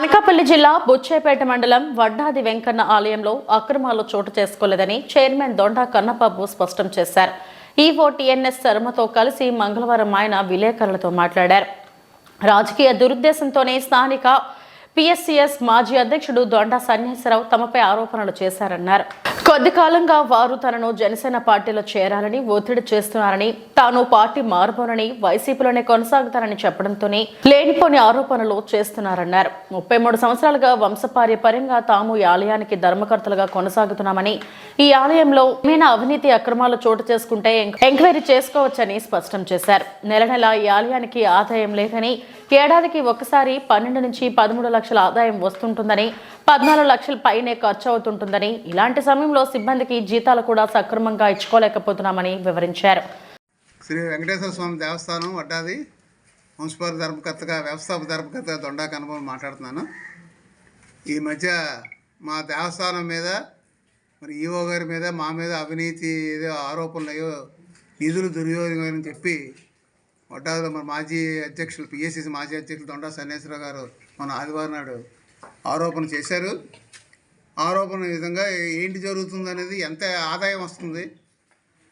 అనకాపల్లి జిల్లా బుచ్చేపేట మండలం వడ్డాది వెంకన్న ఆలయంలో అక్రమాలు చోటు చేసుకోలేదని చైర్మన్ దొండా కన్నబాబు స్పష్టం చేశారు. ఈవో టిఎన్ఎస్ శర్మతో కలిసి మంగళవారం ఆయన విలేకరులతో మాట్లాడారు. రాజకీయ దురుద్దేశంతోనే స్థానిక పిఎస్సిఎస్ మాజీ అధ్యక్షుడు దొండా సన్యాసరావు తమపై ఆరోపణలు చేశారన్నారు. కొద్ది కాలంగా వారు తనను జనసేన పార్టీలో చేరాలని ఒత్తిడి చేస్తున్నారని తాను పార్టీ మారబోనని వైసీపీలోనే కొనసాగుతానని చెప్పడంతోనే లేనిపోని ఆరోపణలు చేస్తున్నారన్నారు. ముప్పై మూడు సంవత్సరాలుగా వంశపార్యపర్యంగా తాము ఈ ఆలయానికి ధర్మకర్తలుగా కొనసాగుతున్నామని ఈ ఆలయంలో ఏమైనా అవినీతి అక్రమాలు చోటు చేసుకుంటే ఎంక్వైరీ చేసుకోవచ్చని స్పష్టం చేశారు. నెల నెల ఈ ఆలయానికి ఆదాయం లేదని ఏడాదికి ఒకసారి పన్నెండు నుంచి పదమూడు లక్షల ఆదాయం వస్తుంటుందని పద్నాలుగు లక్షల పైనే ఖర్చు అవుతుంటుందని ఇలాంటి సమయంలో సిబ్బందికి జీతాలు కూడా సక్రమంగా ఇచ్చుకోలేకపోతున్నామని వివరించారు. శ్రీ వెంకటేశ్వర స్వామి దేవస్థానం వడ్డాది మున్సిపల్ ధర్మకర్తగా వ్యవస్థాపక ధర్మకర్తగా దొండా కనుభవం మాట్లాడుతున్నాను. ఈ మధ్య మా దేవస్థానం మీద మరి ఈవో గారి మీద మా మీద అవినీతి ఏదో ఆరోపణలు అయ్యో నిధులు దుర్యోగం అని చెప్పి వడ్డాదిలో మన మాజీ అధ్యక్షులు పిఎస్సిసి మాజీ అధ్యక్షులు దొండా సన్నేశ్వరరావు గారు మన ఆదివారం నాడు ఆరోపణ చేశారు. ఆరోపణ విధంగా ఏంటి జరుగుతుంది అనేది ఎంత ఆదాయం వస్తుంది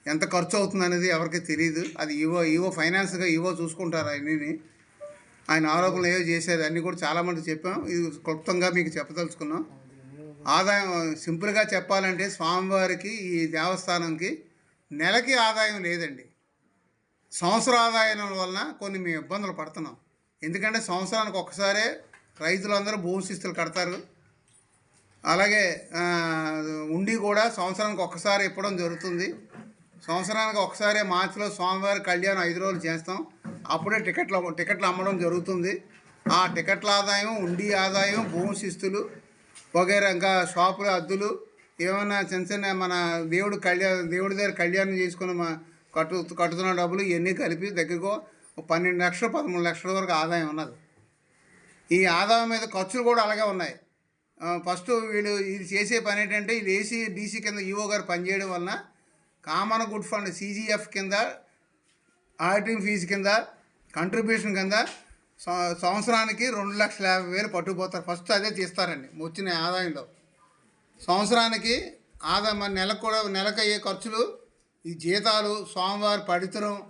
ఎంత ఖర్చు అవుతుంది అనేది ఎవరికి తెలియదు అది ఈవో ఈవో ఫైనాన్స్గా ఈవో చూసుకుంటారు అన్నీ ఆయన ఆరోపణలు ఏవో చేశారు అన్నీ కూడా చాలామంది చెప్పాం. ఇది క్లుప్తంగా మీకు చెప్పదలుచుకున్నాం. ఆదాయం సింపుల్గా చెప్పాలంటే స్వామివారికి ఈ దేవస్థానంకి నెలకి ఆదాయం లేదండి. సంవత్సర ఆదాయం వలన కొన్ని మేము ఇబ్బందులు పడుతున్నాం. ఎందుకంటే సంవత్సరానికి ఒక్కసారే రైతులందరూ భూమి శిస్తులు కడతారు. అలాగే ఉండి కూడా సంవత్సరానికి ఒక్కసారి ఇప్పడం జరుగుతుంది. సంవత్సరానికి ఒకసారి మార్చిలో స్వామివారి కళ్యాణం ఐదు రోజులు చేస్తాం. అప్పుడే టికెట్లు టికెట్లు అమ్మడం జరుగుతుంది. ఆ టికెట్ల ఆదాయం ఉండి ఆదాయం భూమి శిస్తులు వగైరా ఇంకా షాపుల అద్దులు ఏమైనా చిన్న చిన్న మన దేవుడు కళ్యాణం దేవుడి దగ్గర కళ్యాణం చేసుకుని మా కట్టు కట్టుతున్న డబ్బులు ఇవన్నీ కలిపి దగ్గరకు పన్నెండు లక్షలు పదమూడు లక్షల వరకు ఆదాయం ఉన్నది. ఈ ఆదాయం మీద ఖర్చులు కూడా అలాగే ఉన్నాయి. ఫస్ట్ వీళ్ళు ఇది చేసే పని ఏంటంటే ఇది ఏసీ డీసీ కింద ఈఓ గారు పనిచేయడం వలన కామన్ గుడ్ ఫండ్ సీజీఎఫ్ కింద ఆడిటింగ్ ఫీజు కింద కంట్రిబ్యూషన్ కింద సంవత్సరానికి రెండు లక్షల యాభై వేలు పట్టుకుపోతారు. ఫస్ట్ అదే తీస్తారండి వచ్చిన ఆదాయంలో. సంవత్సరానికి ఆదాయం నెలకు కూడా నెలకు అయ్యే ఖర్చులు ఈ జీతాలు స్వామివారి పడితరం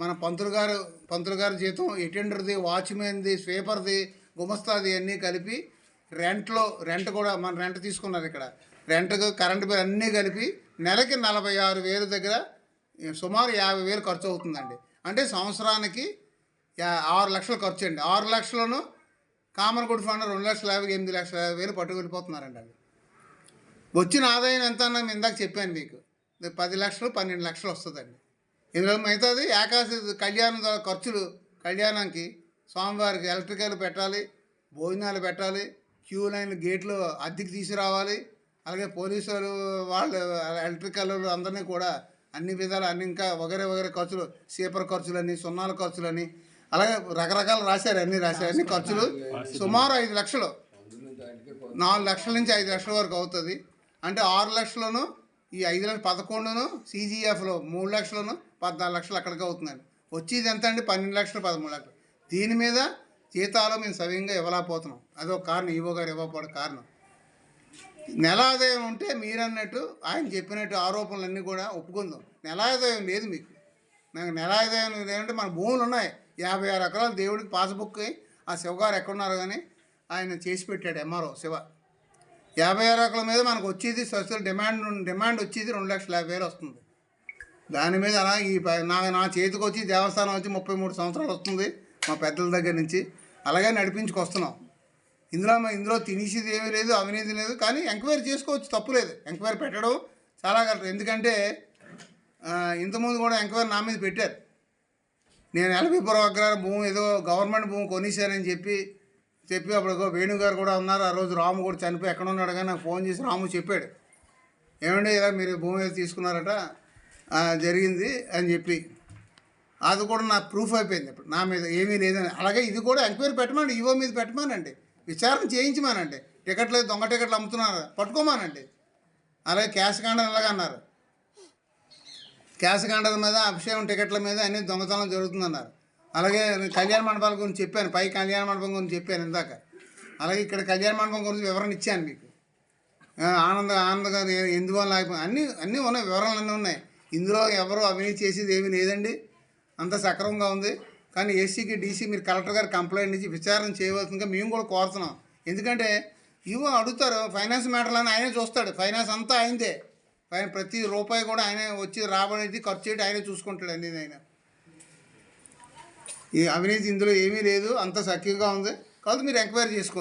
మన పంతులు గారు పంతులు గారి జీతం అటెండర్ది వాచ్మెన్ది స్వీపర్ది గుమస్తాది అన్నీ కలిపి రెంట్లో రెంట్ కూడా మన రెంట్ తీసుకున్నారు ఇక్కడ. రెంట్కు కరెంటు బిల్ అన్నీ కలిపి నెలకి నలభై ఆరు వేలు దగ్గర సుమారు యాభై వేలు ఖర్చు అవుతుందండి. అంటే సంవత్సరానికి ఆరు లక్షలు ఖర్చు అండి. ఆరు లక్షలను కామన్ గుడ్ ఫండ్ రెండు లక్షల యాభై ఎనిమిది లక్షల యాభై వేలు పట్టుకెళ్ళిపోతున్నారండి అది. వచ్చిన ఆదాయం ఎంత అన్నా ఇందాక చెప్పాను మీకు. పది లక్షలు పన్నెండు లక్షలు వస్తుందండి. ఇందులో మిగతాది ఏకాశి కళ్యాణం ద్వారా ఖర్చులు కళ్యాణానికి స్వామివారికి ఎలక్ట్రికల్ పెట్టాలి భోజనాలు పెట్టాలి క్యూ లైన్ గేట్లు అద్దెకి తీసుకురావాలి అలాగే పోలీసులు వాళ్ళు ఎలక్ట్రికల్ అందరినీ కూడా అన్ని విధాలు అన్ని ఇంకా వగరే వగరే ఖర్చులు సీపర్ ఖర్చులని సున్నాల ఖర్చులని అలాగే రకరకాలు రాశారు అన్ని రాశారు అన్ని ఖర్చులు. సుమారు ఐదు లక్షలు. నాలుగు లక్షల నుంచి ఐదు లక్షల వరకు అవుతుంది. అంటే ఆరు లక్షలను ఈ ఐదు లక్షలు పదకొండును సీజీఎఫ్లో మూడు లక్షలను పద్నాలుగు లక్షలు అక్కడికి అవుతున్నాయి. వచ్చేది ఎంత అండి? పన్నెండు లక్షలు పదమూడు లక్షలు. దీని మీద జీతాలు మేము సవ్యంగా ఇవ్వలేకపోతున్నాం. అదొక కారణం ఈవో గారు ఇవ్వకపోవడం కారణం. నెల ఆదాయం ఉంటే మీరన్నట్టు ఆయన చెప్పినట్టు ఆరోపణలన్నీ కూడా ఒప్పుకుందాం. నెల ఆదాయం లేదు మీకు. నాకు నెల ఆదాయం లేదంటే మన భూములు ఉన్నాయి. యాభై ఆరు ఎకరాలు దేవుడికి పాస్బుక్ ఆ శివగారు ఎక్కడున్నారు కానీ ఆయన చేసి పెట్టాడు ఎంఆర్ఓ శివ. యాభై ఆరు మీద మనకు వచ్చేది సోషల్ డిమాండ్ డిమాండ్ వచ్చేది రెండు లక్షల యాభై వేలు వస్తుంది. దాని మీద అలా ఈ నా నా చేతికి వచ్చి దేవస్థానం వచ్చి ముప్పై మూడు సంవత్సరాలు వస్తుంది మా పెద్దల దగ్గర నుంచి. అలాగే నడిపించుకొస్తున్నాం ఇందులో ఇందులో తినేసేది ఏమీ లేదు అవినీతి లేదు కానీ ఎంక్వైరీ చేసుకోవచ్చు తప్పు లేదు. ఎంక్వైరీ పెట్టడం చాలా కరెక్ట్. ఎందుకంటే ఇంతకుముందు కూడా ఎంక్వైరీ నా మీద పెట్టారు. నేను ఎల్బీపురం అగ్రహార భూమి ఏదో గవర్నమెంట్ భూమి కొనేసానని చెప్పి చెప్పి అప్పుడు వేణుగారు కూడా ఉన్నారు. ఆ రోజు రాము కూడా చనిపోయి ఎక్కడ ఉన్నాడు కానీ నాకు ఫోన్ చేసి రాము చెప్పాడు. ఏమండి ఇలా మీరు భూమి మీద తీసుకున్నారట జరిగింది అని చెప్పి. అది కూడా నా ప్రూఫ్ అయిపోయింది ఇప్పుడు నా మీద ఏమీ లేదని. అలాగే ఇది కూడా ఎంక్వైరీ పెట్టమని ఈవో మీద పెట్టమానండి. విచారణ చేయించమానండి. టికెట్లు దొంగ టికెట్లు అమ్ముతున్నారు. పట్టుకోమానండి. అలాగే క్యాష్ కాండర్ అలాగే అన్నారు. క్యాష్ కాండర్ మీద అభిషేకం టికెట్ల మీద అన్ని దొంగతనం జరుగుతుందన్నారు. అలాగే కళ్యాణ మండపాల గురించి చెప్పాను పై కళ్యాణ మండపం గురించి చెప్పాను ఇందాక. అలాగే ఇక్కడ కళ్యాణ మండపం గురించి వివరణ ఇచ్చాను మీకు. ఆనంద ఆనందంగా ఎందువల్ల ఆగిపోయింది అన్నీ అన్నీ ఉన్నాయి వివరాలు అన్నీ ఉన్నాయి. ఇందులో ఎవరు అవినీతి చేసేది ఏమీ లేదండి. అంత సక్రమంగా ఉంది. కానీ ఏసీకి డీసీ మీరు కలెక్టర్ గారు కంప్లైంట్ ఇచ్చి విచారణ చేయవలసిందిగా మేము కూడా కోరుతున్నాం. ఎందుకంటే ఇవో అడుగుతారు ఫైనాన్స్ మ్యాటర్లని ఆయనే చూస్తాడు. ఫైనాన్స్ అంతా ఆయనదే. ఆయన ప్రతి రూపాయి కూడా ఆయనే వచ్చి రాబడేది ఖర్చు చేయడం ఆయనే చూసుకుంటాడు అన్నీ ఆయన ఈ అవినీతి ఇందులో ఏమీ లేదు అంత సఖ్యంగా ఉంది. కాబట్టి మీరు ఎంక్వైరీ చేసుకోవచ్చు.